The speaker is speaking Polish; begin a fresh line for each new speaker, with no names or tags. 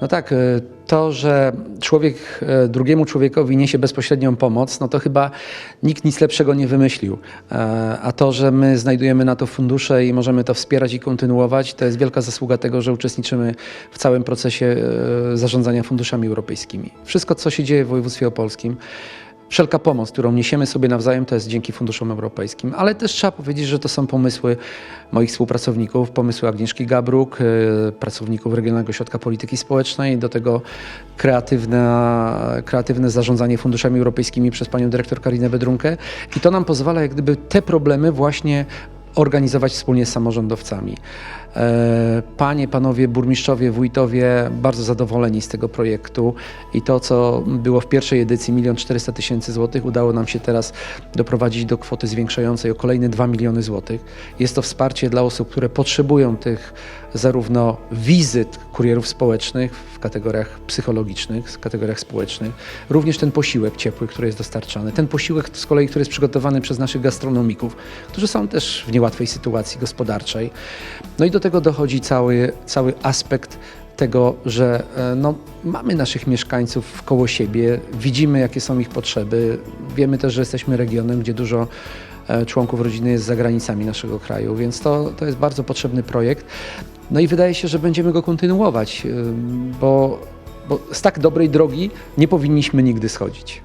No tak, e, to, że człowiek e, drugiemu człowiekowi niesie bezpośrednią pomoc, no to chyba nikt nic lepszego nie wymyślił. E, A to, że my znajdujemy na to fundusze i możemy to wspierać i kontynuować, to jest wielka zasługa tego, że uczestniczymy w całym procesie zarządzania funduszami europejskimi. Wszystko, co się dzieje w województwie opolskim, Wszelka pomoc, którą niesiemy sobie nawzajem, to jest dzięki funduszom europejskim, ale też trzeba powiedzieć, że to są pomysły moich współpracowników, pomysły Agnieszki Gabruk, e, pracowników Regionalnego Ośrodka Polityki Społecznej, do tego kreatywne, kreatywne zarządzanie funduszami europejskimi przez panią dyrektor Karinę Bedrunkę. I to nam pozwala jak gdyby te problemy właśnie organizować wspólnie z samorządowcami. E, Panie, panowie burmistrzowie, wójtowie bardzo zadowoleni z tego projektu i to, co było w pierwszej edycji 1 400 tysięcy złotych, udało nam się teraz doprowadzić do kwoty zwiększającej o kolejne 2 miliony złotych. Jest to wsparcie dla osób, które potrzebują tych zarówno wizyt kurierów społecznych w kategoriach psychologicznych, w kategoriach społecznych, również ten posiłek ciepły, który jest dostarczany. Ten posiłek z kolei, który jest przygotowany przez naszych gastronomików, którzy są też w niełatwej sytuacji gospodarczej. No i do tego dochodzi cały, cały aspekt tego, że e, no, mamy naszych mieszkańców koło siebie, widzimy jakie są ich potrzeby, wiemy też, że jesteśmy regionem, gdzie dużo e, członków rodziny jest za granicami naszego kraju, więc to, to jest bardzo potrzebny projekt. No i wydaje się, że będziemy go kontynuować, bo, bo z tak dobrej drogi nie powinniśmy nigdy schodzić.